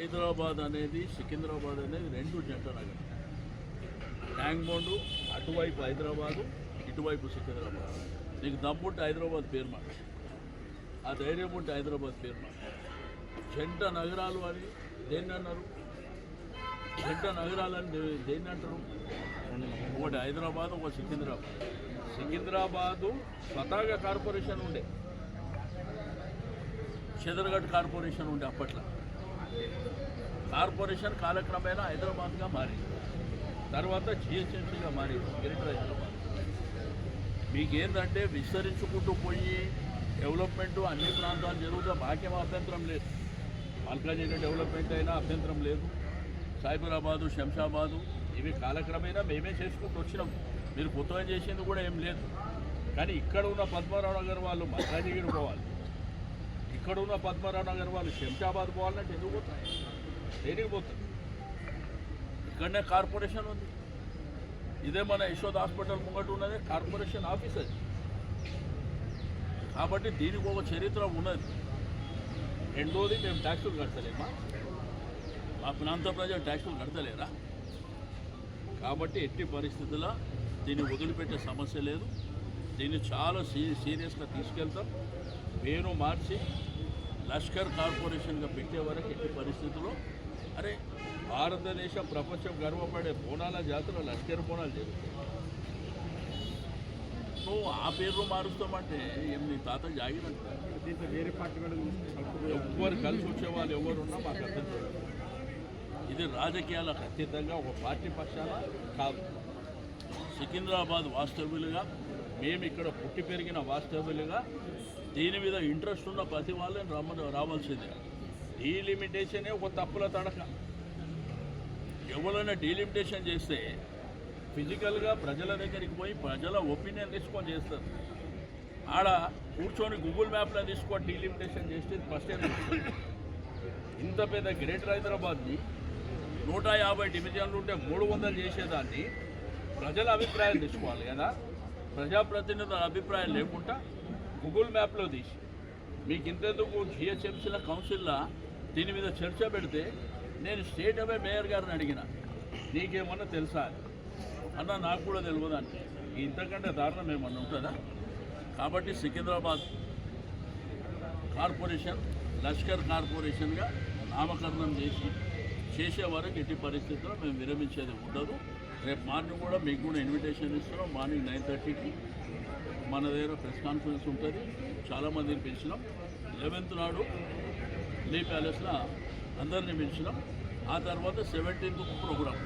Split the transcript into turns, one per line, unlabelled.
హైదరాబాద్ అనేది సికింద్రాబాద్ అనేది రెండు జంట నగరం. ట్యాంక్ బోండు అటువైపు హైదరాబాదు ఇటువైపు సికింద్రాబాద్. నీకు దమ్ముంటే హైదరాబాద్ పేరు మాట ఆ ధైర్యం ఉంటే హైదరాబాద్ పేరు మాట జంట నగరాలు అని దేన్ని అన్నారు? జంట నగరాలని అని దేన్ని అంటారు? ఒకటి హైదరాబాద్ ఒక సికింద్రాబాద్. సికింద్రాబాదు స్వతహాగా కార్పొరేషన్ ఉండే. చెదరగఢ్ కార్పొరేషన్ ఉండే అప్పట్లో. కార్పొరేషన్ కాలక్రమేణా హైదరాబాద్గా మారింది. తర్వాత జిహెచ్ఎంసీగా మారింది గ్రేటర్ హైదరాబాద్ మీకేందంటే విస్తరించుకుంటూ పోయి డెవలప్మెంట్ అన్ని ప్రాంతాలు జరుగుతా మాకేం అభ్యంతరం లేదు. మల్కాజిగిరి డెవలప్మెంట్ అయినా అభ్యంతరం లేదు. సైబరాబాదు శంషాబాదు ఇవి కాలక్రమేణా మేమే చేసుకుంటూ వచ్చినాం. మీరు కొత్తగా చేసింది కూడా ఏం లేదు. కానీ ఇక్కడ ఉన్న పద్మారావు నగర్ వాళ్ళు మల్కాజిగిరి పోవాలి. ఇక్కడ ఉన్న పద్మారావు నగర్ వాళ్ళు శంషాబాద్ పోవాలంటే ఎందుకు పోతారు? దేనికి పోతారు? ఇక్కడనే కార్పొరేషన్ ఉంది. ఇదే మన యశోద్ హాస్పిటల్ ముంగట ఉన్నదే కార్పొరేషన్ ఆఫీస్ అది. కాబట్టి దీనికి ఒక చరిత్ర ఉన్నది. రెండోది మేము ట్యాక్సులు కడతలేమా? మా ప్రాంత ప్రజలు ట్యాక్సులు కడతలేరా? కాబట్టి ఎట్టి పరిస్థితుల్లో దీన్ని వదిలిపెట్టే సమస్య లేదు. దీన్ని చాలా సీ సీరియస్గా తీసుకెళ్తాం. పేరు మార్చి లష్కర్ కార్పొరేషన్గా పెట్టే వరకు ఎట్టి పరిస్థితుల్లో అరే భారతదేశం ప్రపంచం గర్వపడే బోనాల జాతర లష్కర్ బోనాలు జరుగుతాయి. నువ్వు ఆ పేరు మారుస్తామంటే ఏం నీ తాత జాగినట్టు ఎవ్వరు కలిసి వచ్చే వాళ్ళు ఎవరున్నా మాకు అర్థం కాదు. ఇది రాజకీయాలకు అతీతంగా ఒక పార్టీ పక్షాన కాదు. సికింద్రాబాద్ వాస్తవ్యులుగా మేము ఇక్కడ పుట్టి పెరిగిన వాస్తవ్యులుగా దీని మీద ఇంట్రెస్ట్ ఉన్న ప్రతి వాళ్ళని రమ్మని రావాల్సిందే. డీలిమిటేషనే ఒక తప్పుల తడక. ఎవరైనా డీలిమిటేషన్ చేస్తే ఫిజికల్గా ప్రజల దగ్గరికి పోయి ప్రజల ఒపీనియన్ తీసుకొని చేస్తారు. ఆడ కూర్చొని గూగుల్ మ్యాప్లో తీసుకొని డీలిమిటేషన్ చేస్తే ఫస్ట్ టైం ఇంత పెద్ద గ్రేటర్ హైదరాబాద్ని నూట యాభై డివిజన్లు ఉంటే మూడు వందలు చేసేదాన్ని. ప్రజల అభిప్రాయం తీసుకోవాలి కదా. ప్రజాప్రతినిధుల అభిప్రాయం లేకుండా గూగుల్ మ్యాప్లో తీసి మీకు ఇంతెందుకు జిహెచ్ఎంసీల కౌన్సిల్లా దీని మీద చర్చ పెడితే నేను స్టేట్ అవే మేయర్ గారిని అడిగిన. నీకేమన్నా తెలుసా అన్న నాకు కూడా తెలియదు అంటే. ఇంతకంటే దారుణం ఏమన్నా ఉంటుందా? కాబట్టి సికింద్రాబాద్ కార్పొరేషన్ లష్కర్ కార్పొరేషన్గా నామకరణం చేసి చేసే వరకు ఎట్టి పరిస్థితుల్లో మేము విరమించేది ఉండదు. రేపు మార్నింగ్ కూడా మీకు కూడా ఇన్విటేషన్ ఇస్తున్నాం. మార్నింగ్ నైన్ థర్టీకి మన దగ్గర ప్రెస్ కాన్ఫరెన్స్ ఉంటుంది. చాలామందిని పిలిచినాం. లెవెన్త్ నాడు లీ ప్యాలెస్లో అందరినీ పిలిచినాం. ఆ తర్వాత సెవెంటీన్త్ ప్రోగ్రామ్